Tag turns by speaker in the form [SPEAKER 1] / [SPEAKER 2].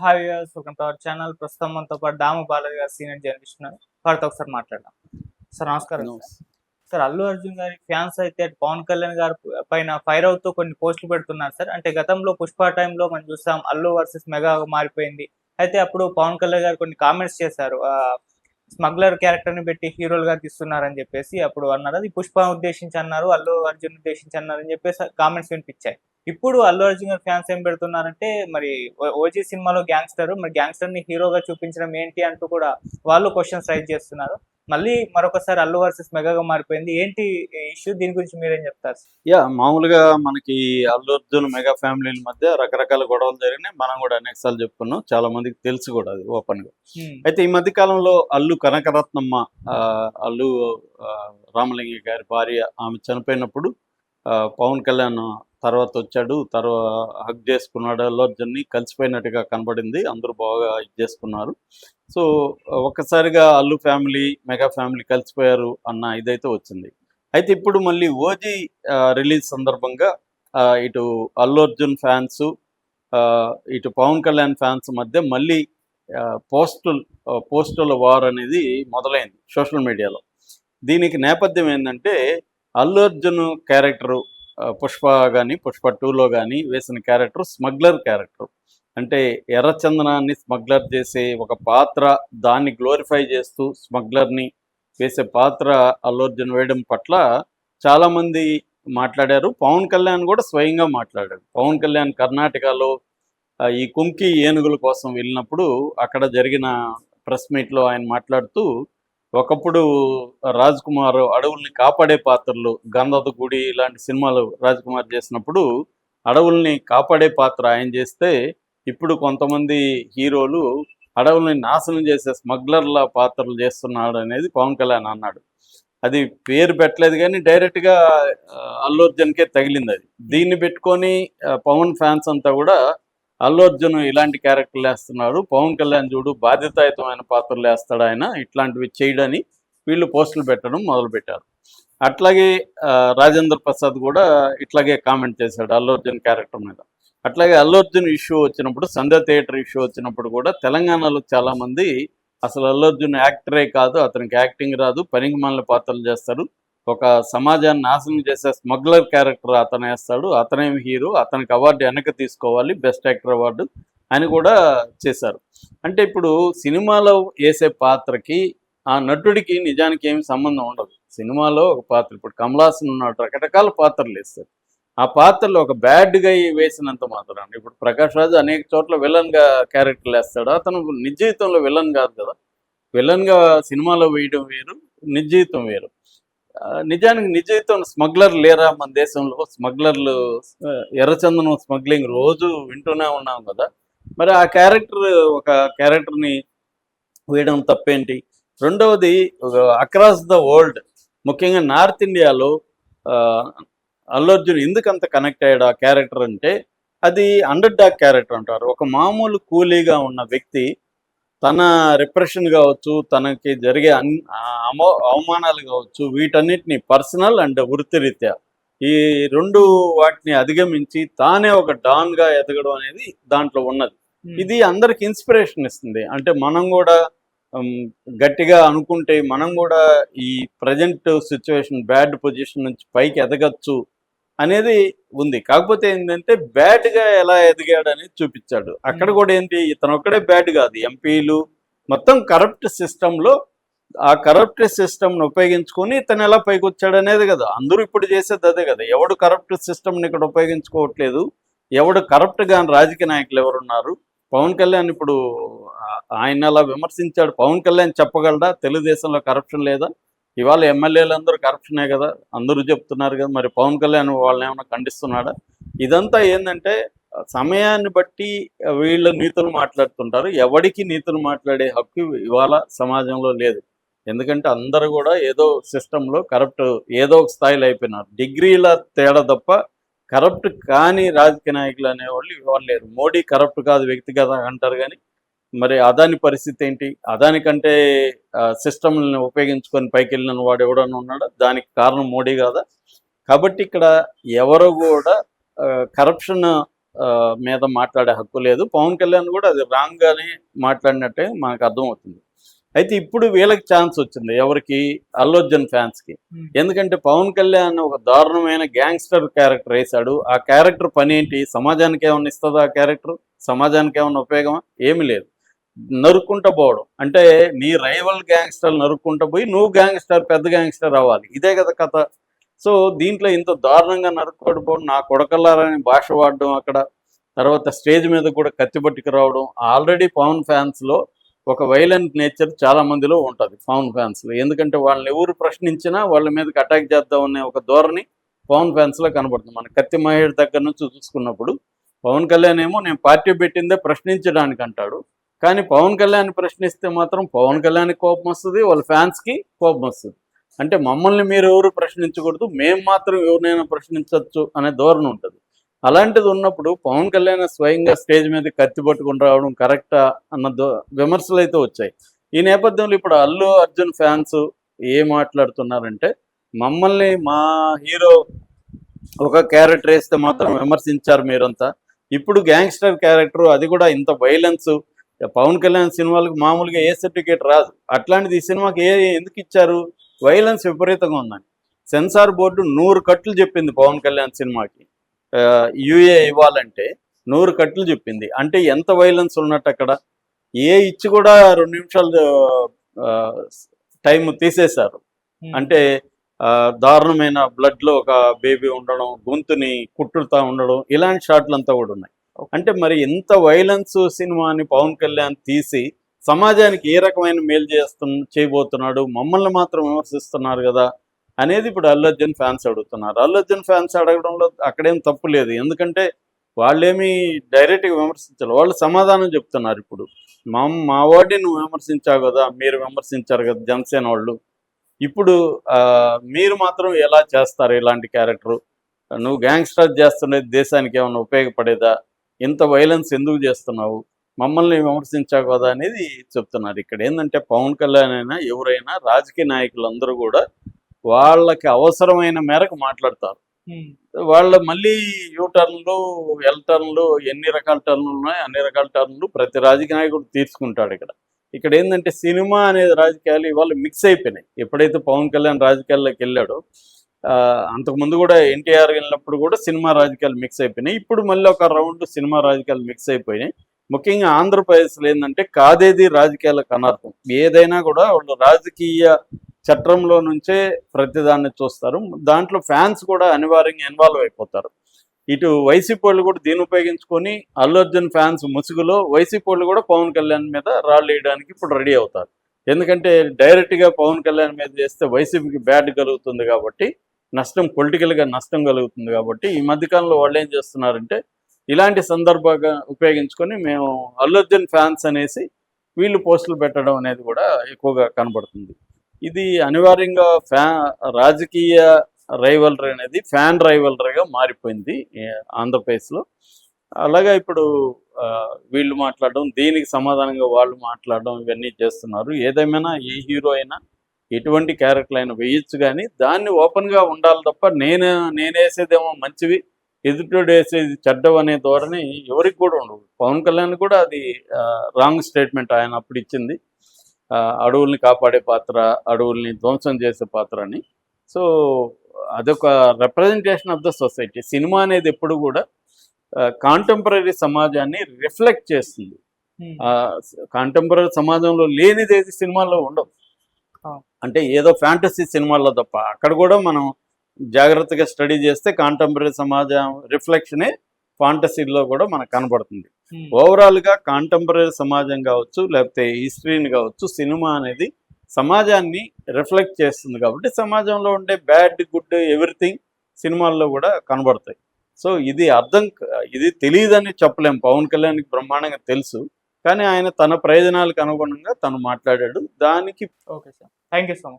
[SPEAKER 1] Hi welcome to our channel. ప్రస్తుతం మనతో పాటు దాము బాలాజీ గారు సీనియర్ జర్నలిస్ట్ ఉన్నారు. వారితో ఒకసారి మాట్లాడదాం. సార్ నమస్కారం సార్. అల్లు అర్జున్ గారి ఫ్యాన్స్ అయితే పవన్ కళ్యాణ్ గారి పైన ఫైర్ అవుతూ కొన్ని పోస్టులు పెడుతున్నారు సార్. అంటే గతంలో పుష్ప టైంలో మనం చూసాం అల్లు వర్సెస్ మెగా మారిపోయింది. అయితే అప్పుడు పవన్ కళ్యాణ్ గారు కొన్ని కామెంట్స్ చేశారు. స్మగ్లర్ క్యారెక్టర్ని పెట్టి హీరోలుగా తీస్తున్నారని చెప్పేసి అప్పుడు అన్నారు. అది పుష్ప ఉద్దేశించి అన్నారు అల్లు అర్జున్ ఉద్దేశించి అన్నారు అని చెప్పేసి కామెంట్స్ వినిపించాయి. ఇప్పుడు అల్లు అర్జున్ గారి ఫ్యాన్స్ ఏం పెడుతున్నారంటే మరి ఓజీ సినిమాలో గ్యాంగ్స్టర్ మరి గ్యాంగ్స్టర్ని హీరోగా చూపించడం ఏంటి అంటూ కూడా వాళ్ళు క్వశ్చన్స్ రైజ్ చేస్తున్నారు. మళ్ళీ మరొకసారి అల్లు వర్సెస్ మెగాగా మారిపోయింది. ఏంటి ఇష్యూ దీని గురించి మీరేం చెప్తారు?
[SPEAKER 2] యా మామూలుగా మనకి అల్లు అర్జున్ మెగా ఫ్యామిలీల మధ్య రకరకాల గొడవలు జరిగినాయి. మనం కూడా అనేక సార్లు చెప్పుకున్నాం. చాలా మందికి తెలుసు కూడా అది
[SPEAKER 1] ఓపెన్గా.
[SPEAKER 2] అయితే ఈ మధ్య కాలంలో అల్లు కనకరత్నమ్మ అల్లు రామలింగ గారి భార్య ఆమె చనిపోయినప్పుడు పవన్ కళ్యాణ్ తర్వాత వచ్చాడు తర్వాత హక్ చేసుకున్నాడు అల్లు అర్జున్ని. కలిసిపోయినట్టుగా కనబడింది. అందరూ బాగా ఇది చేసుకున్నారు. సో ఒక్కసారిగా అల్లు ఫ్యామిలీ మెగా ఫ్యామిలీ కలిసిపోయారు అన్న ఇదైతే వచ్చింది. అయితే ఇప్పుడు మళ్ళీ ఓజీ రిలీజ్ సందర్భంగా ఇటు అల్లు అర్జున్ ఫ్యాన్స్ ఇటు పవన్ కళ్యాణ్ ఫ్యాన్స్ మధ్య మళ్ళీ పోస్టల్ పోస్టల్ వార్ అనేది మొదలైంది సోషల్ మీడియాలో. దీనికి నేపథ్యం ఏంటంటే అల్లు అర్జున్ క్యారెక్టరు పుష్ప కానీ పుష్ప టూలో కానీ వేసిన క్యారెక్టర్ స్మగ్లర్ క్యారెక్టర్. అంటే ఎర్రచందనాన్ని స్మగ్లర్ చేసే ఒక పాత్ర దాన్ని గ్లోరిఫై చేస్తూ స్మగ్లర్ని వేసే పాత్ర అల్లు అర్జున్ వేయడం పట్ల చాలామంది మాట్లాడారు. పవన్ కళ్యాణ్ కూడా స్వయంగా మాట్లాడాడు. పవన్ కళ్యాణ్ కర్ణాటకలో ఈ కుంకి ఏనుగుల కోసం వెళ్ళినప్పుడు అక్కడ జరిగిన ప్రెస్ మీట్లో ఆయన మాట్లాడుతూ ఒకప్పుడు రాజ్ కుమార్ అడవుల్ని కాపాడే పాత్రలు గంధద గుడి ఇలాంటి సినిమాలు రాజ్ కుమార్ చేసినప్పుడు అడవుల్ని కాపాడే పాత్ర ఆయన చేస్తే ఇప్పుడు కొంతమంది హీరోలు అడవుల్ని నాశనం చేసే స్మగ్లర్ల పాత్రలు చేస్తున్నాడు అనేది పవన్ కళ్యాణ్ అన్నాడు. అది పేరు పెట్టలేదు కానీ డైరెక్ట్గా ఆ, అల్లు అర్జున్కే తగిలింది అది. దీన్ని పెట్టుకొని పవన్ ఫ్యాన్స్ అంతా కూడా అల్లు అర్జున్ ఇలాంటి క్యారెక్టర్లు వేస్తున్నాడు. పవన్ కళ్యాణ్ చూడు బాధ్యతాయుతమైన పాత్రలు వేస్తాడు ఆయన. ఇట్లాంటివి చేయడని వీళ్ళు పోస్టులు పెట్టడం మొదలుపెట్టారు. అట్లాగే రాజేంద్ర ప్రసాద్ కూడా ఇట్లాగే కామెంట్ చేశాడు అల్లు అర్జున్ క్యారెక్టర్ మీద. అట్లాగే అల్లు అర్జున్ ఇష్యూ వచ్చినప్పుడు సంధ్య థియేటర్ ఇష్యూ వచ్చినప్పుడు కూడా తెలంగాణలో చాలామంది అసలు అల్లు అర్జున్ యాక్టరే కాదు అతనికి యాక్టింగ్ రాదు పనికి మాలిన పాత్రలు చేస్తారు. ఒక సమాజాన్ని నాశనం చేసే స్మగ్లర్ క్యారెక్టర్ అతను వేస్తాడు. అతనే హీరో అతనికి అవార్డు వెనక తీసుకోవాలి బెస్ట్ యాక్టర్ అవార్డు అని కూడా చేశారు. అంటే ఇప్పుడు సినిమాలో వేసే పాత్రకి ఆ నటుడికి నిజానికి ఏమి సంబంధం ఉండదు. సినిమాలో ఒక పాత్ర ఇప్పుడు కమలాసన్ ఉన్నాడు రకరకాల పాత్రలు వేస్తారు. ఆ పాత్రలో ఒక బ్యాడ్గా వేసినంత మాత్రం ఇప్పుడు ప్రకాష్ రాజు అనేక చోట్ల విలన్గా క్యారెక్టర్లు వేస్తాడు. అతను నిజ జీవితంలో విలన్ కాదు కదా. విలన్గా సినిమాలో వేయడం వేరు నిజ జీవితం వేరు. నిజానికి నిజ స్మగ్లర్ లేరా మన దేశంలో? స్మగ్లర్లు ఎర్రచందనం స్మగ్లింగ్ రోజు వింటూనే ఉన్నాం కదా. మరి ఆ క్యారెక్టర్ ఒక క్యారెక్టర్ని వేయడం తప్పేంటి? రెండవది అక్రాస్ ద వరల్డ్ ముఖ్యంగా నార్త్ ఇండియాలో ఆ, అల్లు అర్జున్ ఎందుకు అంత కనెక్ట్ అయ్యాడు ఆ క్యారెక్టర్ అంటే అది అండర్ డాగ్ క్యారెక్టర్ అంటారు. ఒక మామూలు కూలీగా ఉన్న వ్యక్తి తన రిప్రెషన్ కావచ్చు తనకి జరిగే అన్ అవమానాలు కావచ్చు వీటన్నిటిని పర్సనల్ అండ్ వృత్తిరీత్యా. ఈ రెండు వాటిని అధిగమించి తానే ఒక డాన్గా ఎదగడం అనేది దాంట్లో ఉన్నది. ఇది అందరికి ఇన్స్పిరేషన్ ఇస్తుంది. అంటే మనం కూడా గట్టిగా అనుకుంటే మనం కూడా ఈ ప్రజెంట్ సిచ్యువేషన్ బ్యాడ్ పొజిషన్ నుంచి పైకి ఎదగచ్చు అనేది ఉంది. కాకపోతే ఏంటంటే బ్యాడ్గా ఎలా ఎదిగాడు అనేది చూపించాడు. అక్కడ
[SPEAKER 1] Hmm.
[SPEAKER 2] కూడా ఏంటి ఇతను ఒక్కడే బ్యాడ్ కాదు ఎంపీలు మొత్తం కరప్ట్ సిస్టంలో ఆ కరప్ట్ సిస్టమ్ను ఉపయోగించుకొని ఇతను ఎలా పైకి వచ్చాడు అనేది కదా. అందరూ ఇప్పుడు చేసేది అదే కదా. ఎవడు కరప్ట్ సిస్టమ్ని ఇక్కడ ఉపయోగించుకోవట్లేదు ఎవడు కరప్ట్ గాని రాజకీయ నాయకులు ఎవరున్నారు పవన్ కళ్యాణ్ ఇప్పుడు ఆయన అలా విమర్శించాడు. పవన్ కళ్యాణ్ చెప్పగలడా? తెలుగుదేశంలో కరప్షన్ లేదా? ఇవాళ ఎమ్మెల్యేలు అందరూ కరప్షనే కదా అందరూ చెప్తున్నారు కదా మరి పవన్ కళ్యాణ్ వాళ్ళని ఏమైనా ఖండిస్తున్నాడా? ఇదంతా ఏంటంటే సమయాన్ని బట్టి వీళ్ళు నీతులు మాట్లాడుతుంటారు. ఎవడికి నీతులు మాట్లాడే హక్కు ఇవాళ సమాజంలో లేదు. ఎందుకంటే అందరూ కూడా ఏదో సిస్టంలో కరప్ట్ ఏదో ఒక స్థాయిలో అయిపోయినారు. డిగ్రీల తేడా తప్ప కరప్ట్ కాని రాజకీయ నాయకులు అనేవాళ్ళు ఇవాళ లేరు. మోడీ కరప్ట్ కాదు వ్యక్తిగత అంటారు కానీ మరి అదాని పరిస్థితి ఏంటి? అదాని కంటే సిస్టమ్ని ఉపయోగించుకొని పైకి వెళ్ళిన వాడు ఎవడన్నా ఉన్నాడా? దానికి కారణం మోడీ కాదా? కాబట్టి ఇక్కడ ఎవరు కూడా కరప్షన్ మీద మాట్లాడే హక్కు లేదు. పవన్ కళ్యాణ్ కూడా అది రాంగ్ గానే మాట్లాడినట్టే మనకు అర్థమవుతుంది. అయితే ఇప్పుడు వీళ్ళకి ఛాన్స్ వచ్చింది ఎవరికి? అల్లు అర్జున్ ఫ్యాన్స్కి
[SPEAKER 1] Hmm.
[SPEAKER 2] ఎందుకంటే పవన్ కళ్యాణ్ ఒక దారుణమైన గ్యాంగ్స్టర్ క్యారెక్టర్ వేశాడు. ఆ క్యారెక్టర్ పని ఏంటి? సమాజానికి ఏమైనా ఇస్తుందా ఆ క్యారెక్టర్? సమాజానికి ఏమైనా ఉపయోగమా? ఏమీ లేదు. నరుక్కుంటూ పోవడం. అంటే నీ రైవల్ గ్యాంగ్స్టర్ నరుక్కుంటూ పోయి నువ్వు గ్యాంగ్స్టర్ పెద్ద గ్యాంగ్స్టర్ అవ్వాలి. ఇదే కదా కథ. సో దీంట్లో ఇంత దారుణంగా నరుక్కోడిపోవడం నా కొడకల్లారని భాష వాడడం అక్కడ. తర్వాత స్టేజ్ మీద కూడా కత్తి పట్టుకు రావడం. ఆల్రెడీ పవన్ ఫ్యాన్స్లో ఒక వైలెంట్ నేచర్ చాలా మందిలో ఉంటుంది పవన్ ఫ్యాన్స్లో ఎందుకంటే వాళ్ళని ఎవరు ప్రశ్నించినా వాళ్ళ మీదకి అటాక్ చేద్దాం అనే ఒక ధోరణి పవన్ ఫ్యాన్స్లో కనబడుతుంది. మన కత్తి మహేష్ దగ్గర నుంచి చూసుకున్నప్పుడు పవన్ కళ్యాణ్ ఏమో నేను పార్టీ పెట్టిందే ప్రశ్నించడానికి అంటాడు కానీ పవన్ కళ్యాణ్ ప్రశ్నిస్తే మాత్రం పవన్ కళ్యాణ్ కోపం వస్తుంది వాళ్ళ ఫ్యాన్స్కి కోపం వస్తుంది. అంటే మమ్మల్ని మీరు ఎవరు ప్రశ్నించకూడదు మేము మాత్రం ఎవరినైనా ప్రశ్నించవచ్చు అనే ధోరణి ఉంటుంది. అలాంటిది ఉన్నప్పుడు పవన్ కళ్యాణ్ స్వయంగా స్టేజ్ మీద కత్తి పట్టుకుని రావడం కరెక్టా అన్న దో- విమర్శలు అయితే వచ్చాయి. ఈ నేపథ్యంలో ఇప్పుడు అల్లు అర్జున్ ఫ్యాన్స్ ఏం మాట్లాడుతున్నారంటే మమ్మల్ని మా హీరో ఒక క్యారెక్టర్ వేస్తే మాత్రం విమర్శించారు మీరంతా. ఇప్పుడు గ్యాంగ్స్టర్ క్యారెక్టర్ అది కూడా ఇంత వైలెన్స్ పవన్ కళ్యాణ్ సినిమాలకు మామూలుగా ఏ సర్టిఫికేట్ రాదు. అట్లాంటిది ఈ సినిమాకి ఏ ఎందుకు ఇచ్చారు? వైలెన్స్ విపరీతంగా ఉందని సెన్సార్ బోర్డు నూరు కట్లు చెప్పింది పవన్ కళ్యాణ్ సినిమాకి. యూఏ ఇవ్వాలంటే నూరు కట్లు చెప్పింది. అంటే ఎంత వైలెన్స్ ఉన్నట్టు అక్కడ? ఏ ఇచ్చి కూడా రెండు నిమిషాలు టైం తీసేశారు. అంటే దారుణమైన బ్లడ్లో ఒక బేబీ ఉండడం గొంతుని కుట్టుతా ఉండడం ఇలాంటి షాట్లు అంతా కూడా ఉన్నాయి. అంటే మరి ఎంత వైలెన్స్ సినిమాని పవన్ కళ్యాణ్ తీసి సమాజానికి ఏ రకమైన మేలు చేస్తు చేయబోతున్నాడు మమ్మల్ని మాత్రం విమర్శిస్తున్నారు కదా అనేది ఇప్పుడు అల్లు అర్జున్ ఫ్యాన్స్ అడుగుతున్నారు. అల్లర్జున్ ఫ్యాన్స్ అడగడంలో అక్కడేం తప్పు లేదు. ఎందుకంటే వాళ్ళేమీ డైరెక్ట్గా విమర్శించారు వాళ్ళు సమాధానం చెప్తున్నారు ఇప్పుడు. మా మా వాడిని నువ్వు విమర్శించావు కదా మీరు విమర్శించారు కదా జనసేన వాళ్ళు. ఇప్పుడు ఆ, మీరు మాత్రం ఎలా చేస్తారు ఇలాంటి క్యారెక్టర్? నువ్వు గ్యాంగ్స్టర్ చేస్తున్నది దేశానికి ఏమైనా ఉపయోగపడేదా? ఇంత వైలెన్స్ ఎందుకు చేస్తున్నావు? మమ్మల్ని విమర్శించావు కదా అనేది చెప్తున్నారు. ఇక్కడ ఏంటంటే పవన్ కళ్యాణ్ అయినా ఎవరైనా రాజకీయ నాయకులందరూ కూడా వాళ్ళకి అవసరమైన మేరకు మాట్లాడతారు. వాళ్ళ మళ్ళీ యూ టర్న్లు ఎల్ టర్న్లు ఎన్ని రకాల టర్న్లు ఉన్నాయి అన్ని రకాల టర్న్లు ప్రతి రాజకీయ నాయకుడు తీర్చుకుంటాడు ఇక్కడ. ఇక్కడ ఏంటంటే సినిమా అనేది రాజకీయాలు ఇవాళ మిక్స్ అయిపోయినాయి. ఎప్పుడైతే పవన్ కళ్యాణ్ రాజకీయాల్లోకి వెళ్ళాడో అంతకుముందు కూడా ఎన్టీఆర్ వెళ్ళినప్పుడు కూడా సినిమా రాజకీయాలు మిక్స్ అయిపోయినాయి. ఇప్పుడు మళ్ళీ ఒక రౌండ్ సినిమా రాజకీయాలు మిక్స్ అయిపోయినాయి. ముఖ్యంగా ఆంధ్రప్రదేశ్లో ఏంటంటే కాదేది రాజకీయాలకు అనర్థం. ఏదైనా కూడా వాళ్ళు రాజకీయ చట్రంలో నుంచే ప్రతిదాన్ని చూస్తారు. దాంట్లో ఫ్యాన్స్ కూడా అనివార్యంగా ఇన్వాల్వ్ అయిపోతారు. ఇటు వైసీపీ వాళ్ళు కూడా దీన్ని ఉపయోగించుకొని అల్లు అర్జున్ ఫ్యాన్స్ ముసుగులో వైసీపీ వాళ్ళు కూడా పవన్ కళ్యాణ్ మీద రాళ్ళు వేయడానికి ఇప్పుడు రెడీ అవుతారు. ఎందుకంటే డైరెక్ట్గా పవన్ కళ్యాణ్ మీద చేస్తే వైసీపీకి బ్యాడ్ కలుగుతుంది కాబట్టి నష్టం పొలిటికల్గా నష్టం కలుగుతుంది కాబట్టి ఈ మధ్యకాలంలో వాళ్ళు ఏం చేస్తున్నారంటే ఇలాంటి సందర్భంగా ఉపయోగించుకొని మేము అల్లు అర్జున్ ఫ్యాన్స్ అనేసి వీళ్ళు పోస్టులు పెట్టడం అనేది కూడా ఎక్కువగా కనబడుతుంది. ఇది అనివార్యంగా ఫ్యా రాజకీయ రైవలరీ అనేది ఫ్యాన్ రైవలరీగా మారిపోయింది ఆంధ్రప్రదేశ్లో. అలాగే ఇప్పుడు ఆ, వీళ్ళు మాట్లాడడం దీనికి సమాధానంగా వాళ్ళు మాట్లాడడం ఇవన్నీ చేస్తున్నారు. ఏదేమైనా ఏ హీరో అయినా ఎటువంటి క్యారెక్టర్ అయినా వేయచ్చు కానీ దాన్ని ఓపెన్గా ఉండాలి తప్ప నేను నేనేసేదేమో మంచివి ఎదుటోడు వేసేది చెడ్డవు అనే ధోరణి ఎవరికి కూడా ఉండదు. పవన్ కళ్యాణ్ కూడా అది రాంగ్ స్టేట్మెంట్ ఆయన అప్పుడు ఇచ్చింది. అడవుల్ని కాపాడే పాత్ర అడవుల్ని ధ్వంసం చేసే పాత్ర అని. సో అదొక రిప్రజెంటేషన్ ఆఫ్ ద సొసైటీ సినిమా అనేది ఎప్పుడు కూడా కాంటెంపరీ సమాజాన్ని రిఫ్లెక్ట్ చేస్తుంది. కాంటెంపరీ సమాజంలో లేనిది ఏది సినిమాల్లో ఉండవు. అంటే ఏదో ఫ్యాంటసీ సినిమాల్లో తప్ప. అక్కడ కూడా మనం జాగ్రత్తగా స్టడీ చేస్తే కాంటెంపరీ సమాజం రిఫ్లెక్షనే ఫాంటసీలో కూడా మనకు కనబడుతుంది. ఓవరాల్గా కాంటెంపరీ సమాజం కావచ్చు లేకపోతే హిస్టరీని కావచ్చు సినిమా అనేది సమాజాన్ని రిఫ్లెక్ట్ చేస్తుంది కాబట్టి సమాజంలో ఉండే బ్యాడ్ గుడ్ ఎవ్రీథింగ్ సినిమాల్లో కూడా కనబడతాయి. సో ఇది అర్థం ఇది తెలియదని చెప్పలేం. పవన్ కళ్యాణ్కి బ్రహ్మాండంగా తెలుసు. కానీ ఆయన తన ప్రయోజనాలకు అనుగుణంగా తను మాట్లాడాడు. దానికి
[SPEAKER 1] okay sir. Thank you so much.